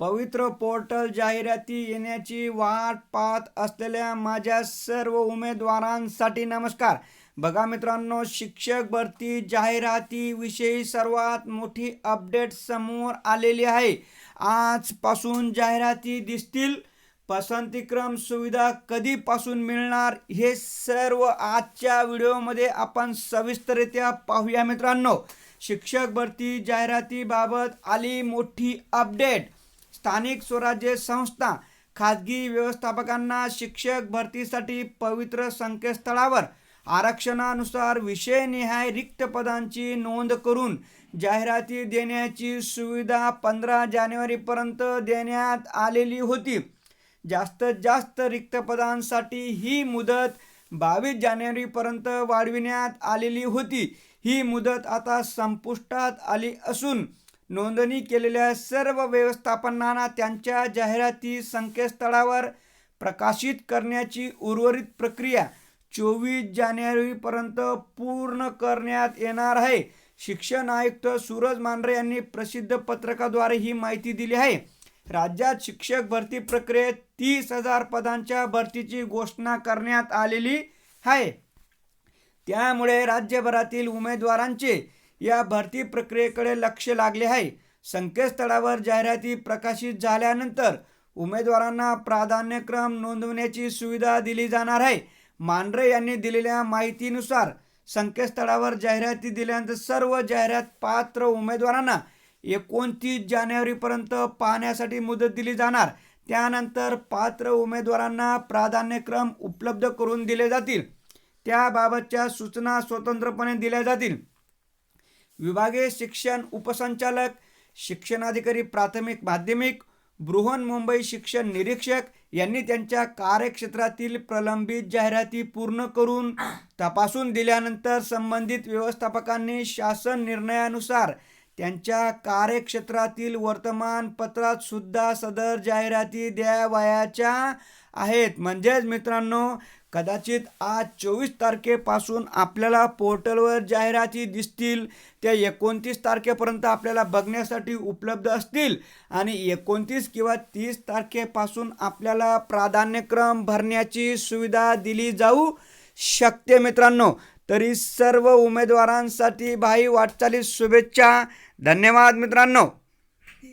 पवित्र पोर्टल जाहिराती येण्याची वाट पाहत असलेल्या माझ्या सर्व उमेदवारांसाठी नमस्कार. बघा मित्रांनो शिक्षक भरती जाहिरातीविषयी सर्वात मोठी अपडेट समोर आलेली आहे. आजपासून जाहिराती दिसतील. पसंतीक्रम सुविधा कधीपासून मिळणार हे सर्व आजच्या व्हिडिओमध्ये आपण सविस्तररित्या पाहूया मित्रांनो. शिक्षक भरती जाहिरातीबाबत आली मोठी अपडेट. स्थानिक स्वराज्य संस्था खाजगी व्यवस्थापकांना शिक्षक भरतीसाठी पवित्र संकेतस्थळावर आरक्षणानुसार विषयनिहाय रिक्त पदांची नोंद करून जाहिराती देण्याची सुविधा पंधरा जानेवारीपर्यंत देण्यात आलेली होती. जास्तीत जास्त रिक्त पदांसाठी ही मुदत बावीस जानेवारीपर्यंत वाढविण्यात आलेली होती. ही मुदत आता संपुष्टात आली असून नोंदणी केलेल्या सर्व व्यवस्थापनांना त्यांच्या जाहिराती संकेतस्थळावर प्रकाशित करण्याची उर्वरित प्रक्रिया चोवीस जानेवारीपर्यंत पूर्ण करण्यात येणार आहे. शिक्षण आयुक्त सूरज मांढरे यांनी प्रसिद्ध पत्रकाद्वारे ही माहिती दिली आहे. राज्यात शिक्षक भरती प्रक्रियेत तीस हजार पदांच्या भरतीची घोषणा करण्यात आलेली आहे. त्यामुळे राज्यभरातील उमेदवारांचे या भरती प्रक्रियेकडे लक्ष लागले आहे. संकेतस्थळावर जाहिराती प्रकाशित झाल्यानंतर उमेदवारांना प्राधान्यक्रम नोंदवण्याची सुविधा दिली जाणार आहे. मांढरे यांनी दिलेल्या माहितीनुसार संकेतस्थळावर जाहिराती दिल्यानंतर सर्व जाहिरात पात्र उमेदवारांना एकोणतीस जानेवारीपर्यंत पाहण्यासाठी मुदत दिली जाणार. त्यानंतर पात्र उमेदवारांना प्राधान्यक्रम उपलब्ध करून दिले जातील. त्याबाबतच्या सूचना स्वतंत्रपणे दिल्या जातील. विभागीय शिक्षण उपसंचालक शिक्षणाधिकारी प्राथमिक माध्यमिक बृहन मुंबई शिक्षण निरीक्षक यांनी त्यांच्या कार्यक्षेत्रातील प्रलंबित जाहिराती पूर्ण करून तपासून दिल्यानंतर संबंधित व्यवस्थापकांनी शासन निर्णयानुसार त्यांच्या कार्यक्षेत्रातील वर्तमानपत्रात सुद्धा सदर जाहिराती द्यावयाच्या आहेत. म्हणजेच मित्रांनो कदाचित आज चोवीस तारखेपासून आपल्याला पोर्टलवर जाहिराती दिसतील. त्या एकोणतीस तारखेपर्यंत आपल्याला बघण्यासाठी उपलब्ध असतील. आणि एकोणतीस किंवा तीस तारखेपासून आपल्याला प्राधान्यक्रम भरण्याची सुविधा दिली जाऊ शकते मित्रांनो. तरी सर्व उमेदवारांसाठी भाई वाटचालीस शुभेच्छा. धन्यवाद मित्रांनो.